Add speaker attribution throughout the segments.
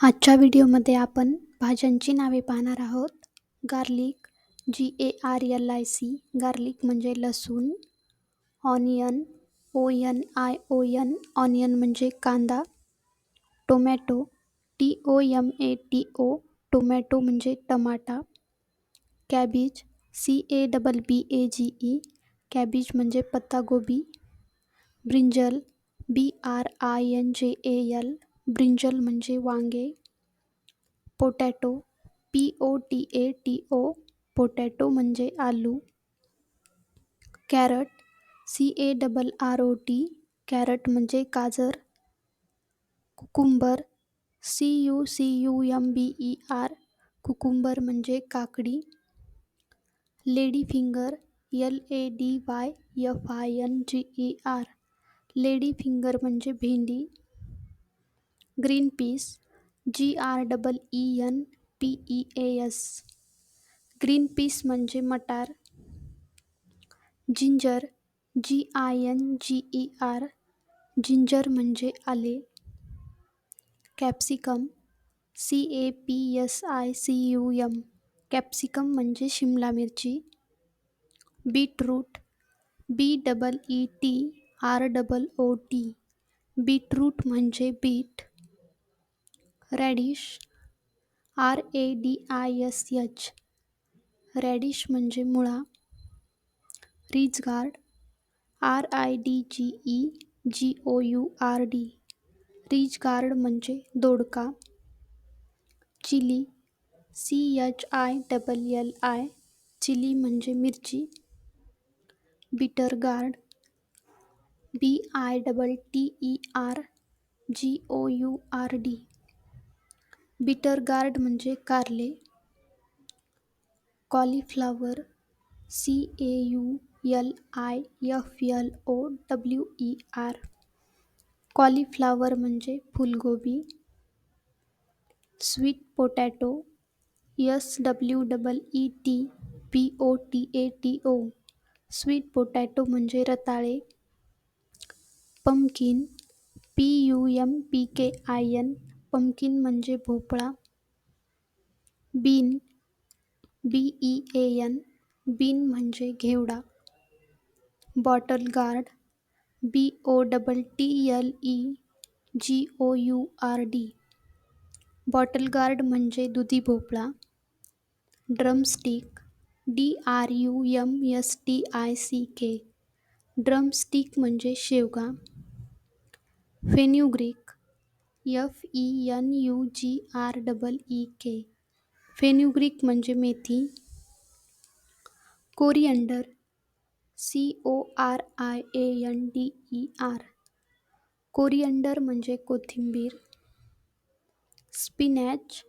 Speaker 1: आजच्या व्हिडिओमध्ये आपण भाज्यांची नावे पाहणार आहोत. Garlic G A R L I C garlic म्हणजे लसूण, onion O N I O N onion म्हणजे कांदा, tomato T O M A T O tomato म्हणजे टमाटा, कॅबीज सी A double B A G E cabbage म्हणजे पत्तागोबी, brinjal B R I N J A L brinjal म्हणजे वांगे. Potato P O T A T O potato म्हणजे आलू. Carrot C A double R O T carrot म्हणजे गाजर. Cucumber C U C U M B E R cucumber म्हणजे काकडी. Lady finger L A D Y F I N G E R lady finger म्हणजे भेंडी. Green peas G R double E N P E A S green peas म्हणजे मटार, ginger G I N G E R ginger म्हणजे आले, capsicum C A P S I C U M capsicum म्हणजे शिमला मिरची, beetroot B double E T R double O T beetroot म्हणजे beet. Radish, R A D I S H. Radish म्हणजे मुळा ridge gourd R I D G E G O U R D. Ridge gourd म्हणजे दोडका, chilli, C H I double L I, chilli म्हणजे मिरची, bitter gourd, B I double T E R G O U R D. Bitter gourd म्हणजे कारले. Cauliflower C A U L I F L O W E R cauliflower म्हणजे फुलगोबी. Sweet potato S W double E T P O T A T O sweet potato म्हणजे रताळे. Pumpkin P U M P K I N pumpkin म्हणजे भोपळा. Bean B E A N bean म्हणजे घेवडा. Bottle gourd B O double T L E G O U R D bottle gourd म्हणजे दुधी भोपळा. Drumstick D R U M S T I C K drumstick म्हणजे शेवगा. Fenugreek F E N U G R double E K fenugreek म्हणजे मेथी. Coriander C O R I A N D E R coriander म्हणजे कोथिंबीर. Spinach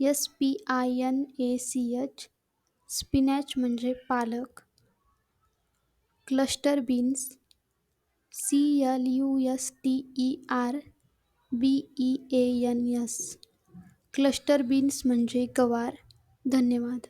Speaker 1: S P I N A C H spinach म्हणजे पालक. Cluster beans C L U S T E R B E N S cluster beans मज़े गवार. धन्यवाद.